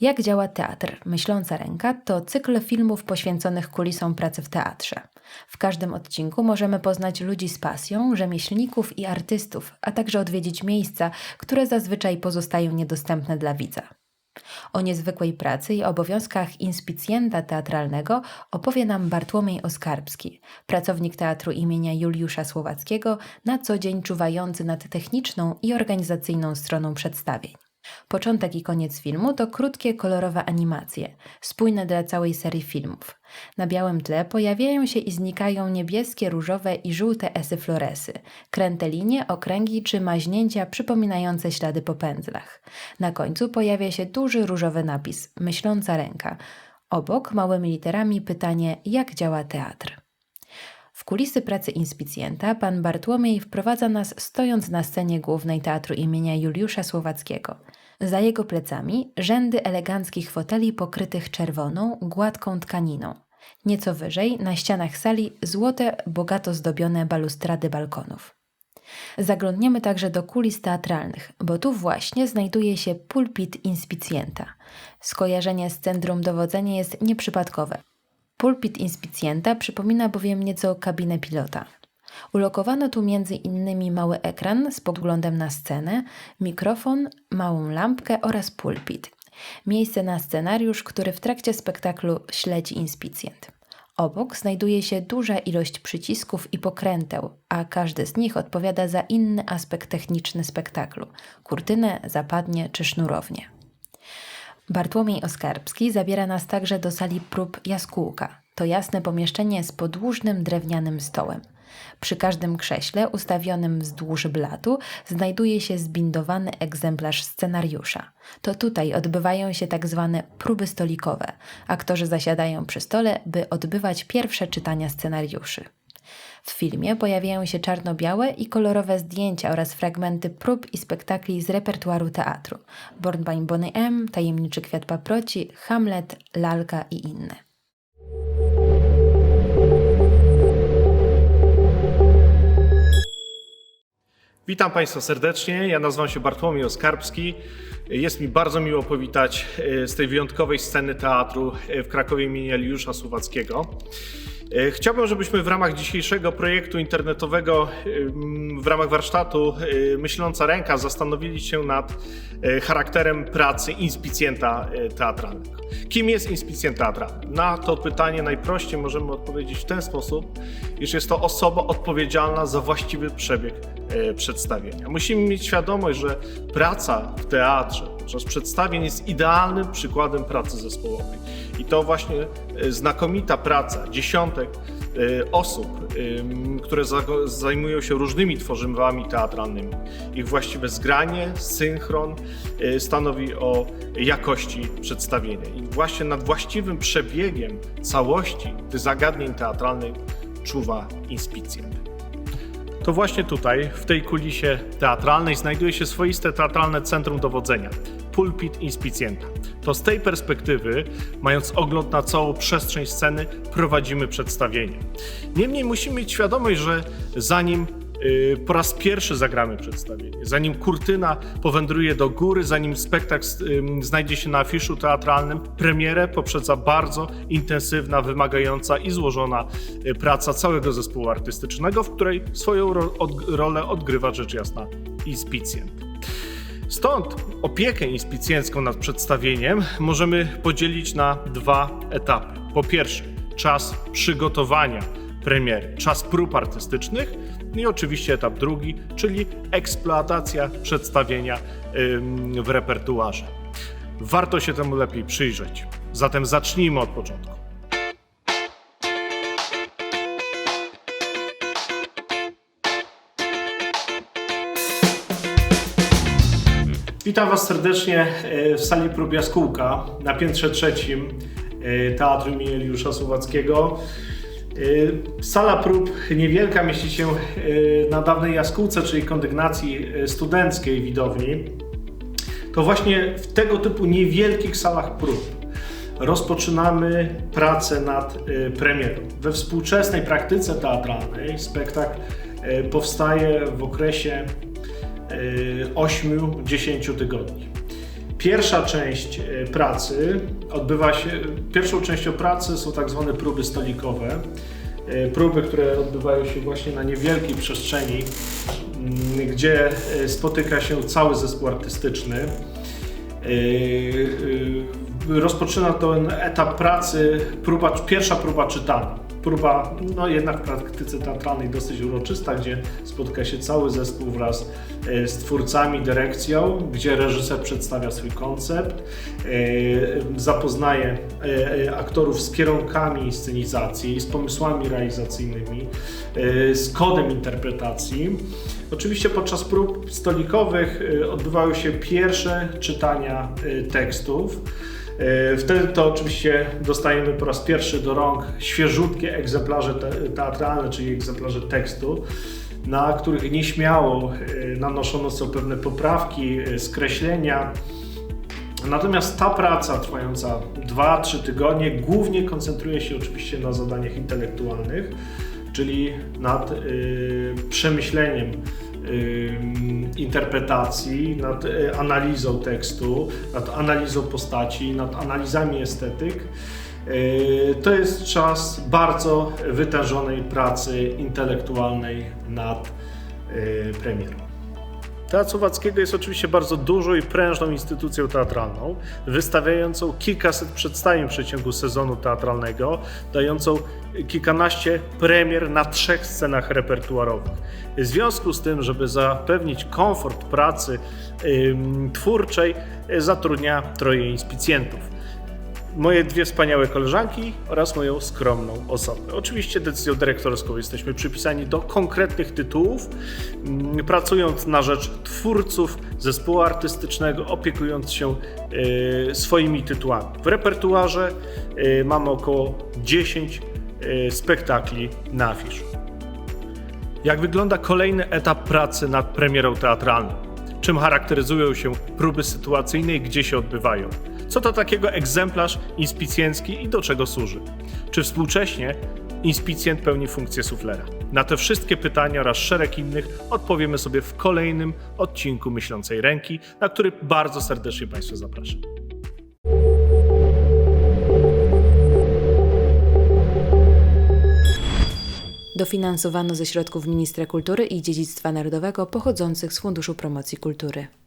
Jak działa teatr? Myśląca ręka to cykl filmów poświęconych kulisom pracy w teatrze. W każdym odcinku możemy poznać ludzi z pasją, rzemieślników i artystów, a także odwiedzić miejsca, które zazwyczaj pozostają niedostępne dla widza. O niezwykłej pracy i obowiązkach inspicjenta teatralnego opowie nam Bartłomiej Oskarbski, pracownik teatru imienia Juliusza Słowackiego, na co dzień czuwający nad techniczną i organizacyjną stroną przedstawień. Początek i koniec filmu to krótkie, kolorowe animacje, spójne dla całej serii filmów. Na białym tle pojawiają się i znikają niebieskie, różowe i żółte esy floresy, kręte linie, okręgi czy maźnięcia przypominające ślady po pędzlach. Na końcu pojawia się duży różowy napis Myśląca ręka. Obok małymi literami pytanie jak działa teatr. Kulisy pracy inspicjenta pan Bartłomiej wprowadza nas stojąc na scenie głównej teatru imienia Juliusza Słowackiego. Za jego plecami rzędy eleganckich foteli pokrytych czerwoną, gładką tkaniną. Nieco wyżej, na ścianach sali, złote, bogato zdobione balustrady balkonów. Zaglądniemy także do kulis teatralnych, bo tu właśnie znajduje się pulpit inspicjenta. Skojarzenie z centrum dowodzenia jest nieprzypadkowe. Pulpit inspicjenta przypomina bowiem nieco kabinę pilota. Ulokowano tu między innymi mały ekran z poglądem na scenę, mikrofon, małą lampkę oraz pulpit. Miejsce na scenariusz, który w trakcie spektaklu śledzi inspicjent. Obok znajduje się duża ilość przycisków i pokręteł, a każdy z nich odpowiada za inny aspekt techniczny spektaklu kurtynę, zapadnie czy sznurownię. Bartłomiej Oskarbski zabiera nas także do sali prób jaskółka. To jasne pomieszczenie z podłużnym drewnianym stołem. Przy każdym krześle ustawionym wzdłuż blatu znajduje się zbindowany egzemplarz scenariusza. To tutaj odbywają się tak zwane próby stolikowe. Aktorzy zasiadają przy stole, by odbywać pierwsze czytania scenariuszy. W filmie pojawiają się czarno-białe i kolorowe zdjęcia oraz fragmenty prób i spektakli z repertuaru teatru. Born by Bonnie M., Tajemniczy Kwiat Paproci, Hamlet, Lalka i inne. Witam Państwa serdecznie. Ja nazywam się Bartłomiej Oskarbski. Jest mi bardzo miło powitać e, z tej wyjątkowej sceny teatru e, w Krakowie imienia Juliusza Słowackiego. E, Chciałbym, żebyśmy w ramach dzisiejszego projektu internetowego, ym, w ramach warsztatu y, Myśląca Ręka zastanowili się nad charakterem pracy inspicjenta teatralnego. Kim jest inspicjent teatralny? Na to pytanie najprościej możemy odpowiedzieć w ten sposób, iż jest to osoba odpowiedzialna za właściwy przebieg przedstawienia. Musimy mieć świadomość, że praca w teatrze podczas przedstawień jest idealnym przykładem pracy zespołowej. I to właśnie e, znakomita praca dziesiątek e, osób, które za- zajmują się różnymi tworzywami teatralnymi. Ich właściwe zgranie, synchron e, stanowi o jakości przedstawienia. I właśnie nad właściwym przebiegiem całości tych zagadnień teatralnych czuwa inspicjent. To właśnie tutaj, w tej kulisie teatralnej, znajduje się swoiste teatralne centrum dowodzenia pulpit inspicjenta. To z tej perspektywy, mając ogląd na całą przestrzeń sceny, prowadzimy przedstawienie. Niemniej musimy mieć świadomość, że zanim po raz pierwszy zagramy przedstawienie, zanim kurtyna powędruje do góry, zanim spektakl ym, znajdzie się na afiszu teatralnym, premierę poprzedza bardzo intensywna, wymagająca i złożona y, praca całego zespołu artystycznego, w której swoją rolę odgrywa rzecz jasna inspicjent. Stąd opiekę inspicjencką nad przedstawieniem możemy podzielić na dwa etapy. Po pierwsze, czas przygotowania premiery, czas prób artystycznych i oczywiście etap drugi, czyli eksploatacja przedstawienia w repertuarze. Warto się temu lepiej przyjrzeć. Zatem zacznijmy od początku. Witam Was serdecznie e, w sali prób Jaskółka na piętrze trzecim e, Teatru imienia Juliusza Słowackiego. E, Sala prób niewielka mieści się e, na dawnej jaskółce, czyli kondygnacji e, studenckiej widowni. To właśnie w tego typu niewielkich salach prób rozpoczynamy pracę nad premierą. We współczesnej praktyce teatralnej spektakl powstaje w okresie 8-10 tygodni. Pierwsza część e, pracy odbywa się, pierwszą częścią pracy są tak zwane próby stolikowe. E, Próby, które odbywają się właśnie na niewielkiej przestrzeni, m, gdzie e, spotyka się cały zespół artystyczny. Rozpoczyna ten etap pracy próba, pierwsza próba czytana. Próba, no jednak w praktyce teatralnej dosyć uroczysta, gdzie spotyka się cały zespół wraz e, z twórcami, dyrekcją, gdzie reżyser przedstawia swój koncept, e, zapoznaje e, aktorów z kierunkami scenizacji, z pomysłami realizacyjnymi, z kodem interpretacji. Oczywiście podczas prób stolikowych odbywały się pierwsze czytania tekstów. E, Wtedy to oczywiście dostajemy po raz pierwszy do rąk świeżutkie egzemplarze te, teatralne, czyli egzemplarze tekstu, na których nieśmiało e, nanoszono są pewne poprawki, e, skreślenia. Natomiast ta praca trwająca 2-3 tygodnie głównie koncentruje się oczywiście na zadaniach intelektualnych, czyli nad przemyśleniem interpretacji, nad y, analizą tekstu, nad analizą postaci, nad analizami estetyk. Y, To jest czas bardzo wytężonej pracy intelektualnej nad y, premierą. Teatr Słowackiego jest oczywiście bardzo dużą i prężną instytucją teatralną, wystawiającą kilkaset przedstawień w przeciągu sezonu teatralnego, dającą kilkanaście premier na trzech scenach repertuarowych. W związku z tym, żeby zapewnić komfort pracy twórczej, zatrudnia troje inspicjentów moje dwie wspaniałe koleżanki oraz moją skromną osobę. Oczywiście decyzją dyrektorską jesteśmy przypisani do konkretnych tytułów, mm, pracując na rzecz twórców zespołu artystycznego, opiekując się e, swoimi tytułami. W repertuarze e, mamy około 10 e, spektakli na afiszu. Jak wygląda kolejny etap pracy nad premierą teatralną? Czym charakteryzują się próby sytuacyjne i gdzie się odbywają? Co to takiego egzemplarz inspicjencki i do czego służy? Czy współcześnie inspicjent pełni funkcję suflera? Na te wszystkie pytania oraz szereg innych odpowiemy sobie w kolejnym odcinku Myślącej Ręki, na który bardzo serdecznie Państwa zapraszam. Dofinansowano ze środków Ministra Kultury i Dziedzictwa Narodowego pochodzących z Funduszu Promocji Kultury.